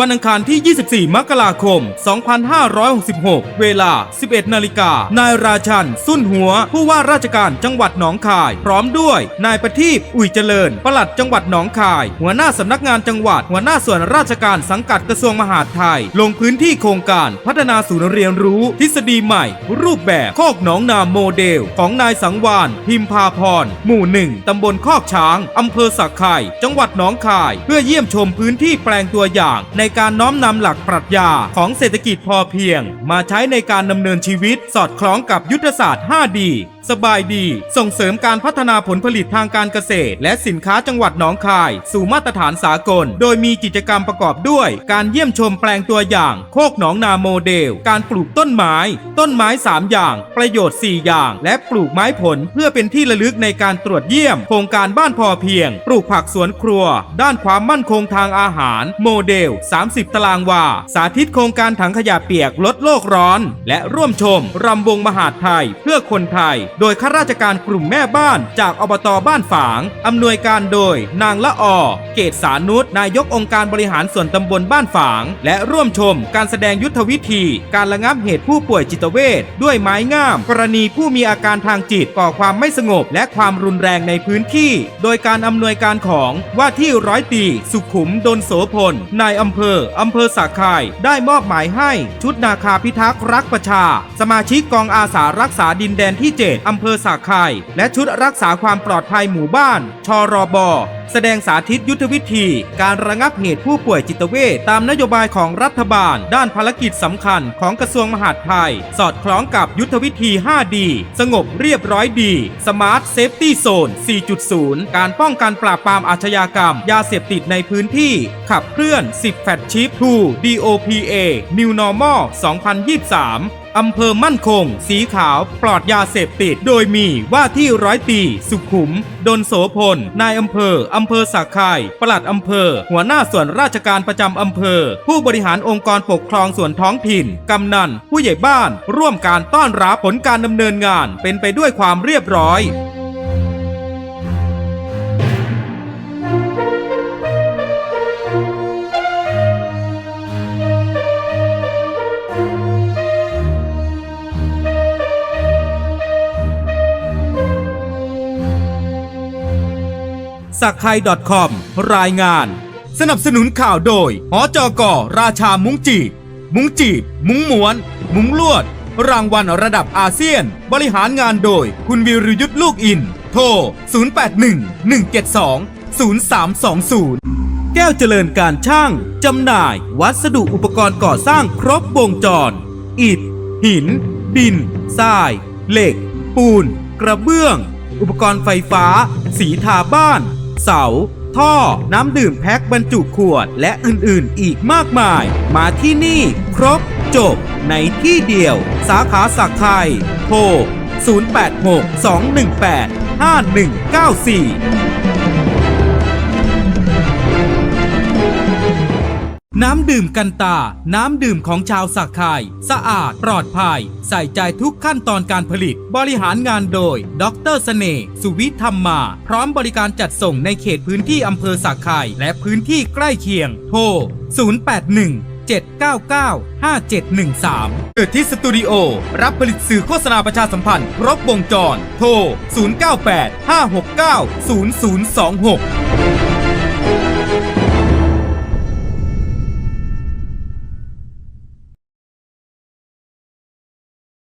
วันอังคารที่ 24 มกราคม 2566 เวลา 11 นาฬิกา นายราชัน สุนหัว ผู้ว่าราชการจังหวัดหนองคาย พร้อมด้วย นายประทีปอุ่ยเจริญ ปลัดจังหวัดหนองคาย หัวหน้าสำนักงานจังหวัด หัวหน้าส่วนราชการสังกัดกระทรวงมหาดไทย ลงพื้นที่โครงการพัฒนาศูนย์เรียนรู้ ทฤษฎีใหม่ รูปแบบโคกหนองนาโมเดล ของนายสังวานพิมพาพร หมู่หนึ่งตำบลคอกช้างอำเภอสักไข่จังหวัดหนองคาย เพื่อเยี่ยมชมพื้นที่แปลงตัวอย่างในในการน้อมนำหลักปรัชญาของเศรษฐกิจพอเพียง มาใช้ในการดำเนินชีวิตสอดคล้องกับยุทธศาสตร์5ดี สบายดี ส่งเสริมการพัฒนาผลผลิตทางการเกษตร และสินค้าจังหวัดหนองคาย สู่มาตรฐานสากล โดยมีกิจกรรมประกอบด้วย การเยี่ยมชมแปลงตัวอย่าง โคกหนองนาโมเดล การปลูกต้นไม้ ต้นไม้ 3 อย่าง ประโยชน์ 4 อย่าง และปลูกไม้ผลเพื่อเป็นที่ระลึกในการตรวจเยี่ยม โครงการบ้านพอเพียง ปลูกผักสวนครัว ด้านความมั่นคงทางอาหาร โมเดล 30 ตารางวาสาธิตโครงการถังขยะเปียกลดโลกร้อน และร่วมชมรำวงมหาดไทย เพื่อคนไทยโดยข้าราชการกลุ่มแม่บ้านจากอบตบ้านฝาง อำนวยการโดย นางละออเกตสานุษนายกองค์การบริหารส่วนตำบลบ้านฝาง และร่วมชมการแสดงยุทธวิธี การระงับเหตุผู้ป่วยจิตเวชด้วยไม้งาม กรณีผู้มีอาการทางจิตก่อความไม่สงบ และความรุนแรงในพื้นที่ โดยการอำนวยการของว่าที่ร้อยตีสุขุมดนโสพลนายอำเภออำเภอสาคายได้มอบหมายให้ชุดนาคาพิทักษ์รักประชา สมาชิกกองอาสารักษาดินแดนที่ 7อำเภอสาคาย และชุดรักษาความปลอดภัยหมู่บ้าน ชรบ แสดงสาธิตยุทธวิธี การระงับเหตุผู้ป่วยจิตเวชตามนโยบายของรัฐบาล ด้านภารกิจสำคัญของกระทรวงมหาดไทย สอดคล้องกับยุทธวิธี 5D สงบเรียบร้อยดี Smart Safety Zone 4.0 การป้องกันปราบปรามอาชญากรรม ยาเสพติดในพื้นที่ ขับเคลื่อน 10 แฟตชิป2 DOPA New Normal 2023 อำเภอมั่นคง สีขาว ปลอดยาเสพติด โดยมีว่าที่ร้อยตี สุขุม ดนโสพล นายอำเภอ อำเภอสักไข่ปลัดอำเภอ หัวหน้าส่วนราชการประจำอำเภอ ผู้บริหารองค์กรปกครองส่วนท้องถิ่น กำนัน ผู้ใหญ่บ้าน ร่วมการต้อนรับผลการดำเนินงาน เป็นไปด้วยความเรียบร้อย สักไทย .com รายงาน สนับสนุนข่าวโดยหอจอกอราชามุ้งจีบ มุ้งจีบ มุ้งม้วน มุ้งลวด รางวัลระดับอาเซียน บริหารงานโดย คุณวิรยุทธ์ลูกอิน โทร 081172 0320 แก้วเจริญการช่าง จำหน่าย วัสดุอุปกรณ์ก่อสร้างครบวงจร อิฐ หิน ดิน ทราย เหล็ก ปูน กระเบื้อง อุปกรณ์ไฟฟ้า สีทาบ้าน เสา ท่อ น้ำดื่มแพ็คบรรจุขวด และอื่นๆ อีกมากมาย มาที่นี่ ครบ จบ ในที่เดียว สาขาสักไทย โทร 0862185194 น้ำดื่มกันตา น้ำดื่มของชาวสักไข่สะอาดปลอดภัย ใส่ใจทุกขั้นตอนการผลิต บริหารงานโดย ดรเสน่ห์สุวิธรรมมา พร้อมบริการจัดส่งในเขตพื้นที่อำเภอสักไข่และพื้นที่ใกล้เคียง โทร 081 799 5713 เกิดที่สตูดิโอ รับผลิตสื่อโฆษณาประชาสัมพันธ์ ครบวงจร โทร 098 569 0026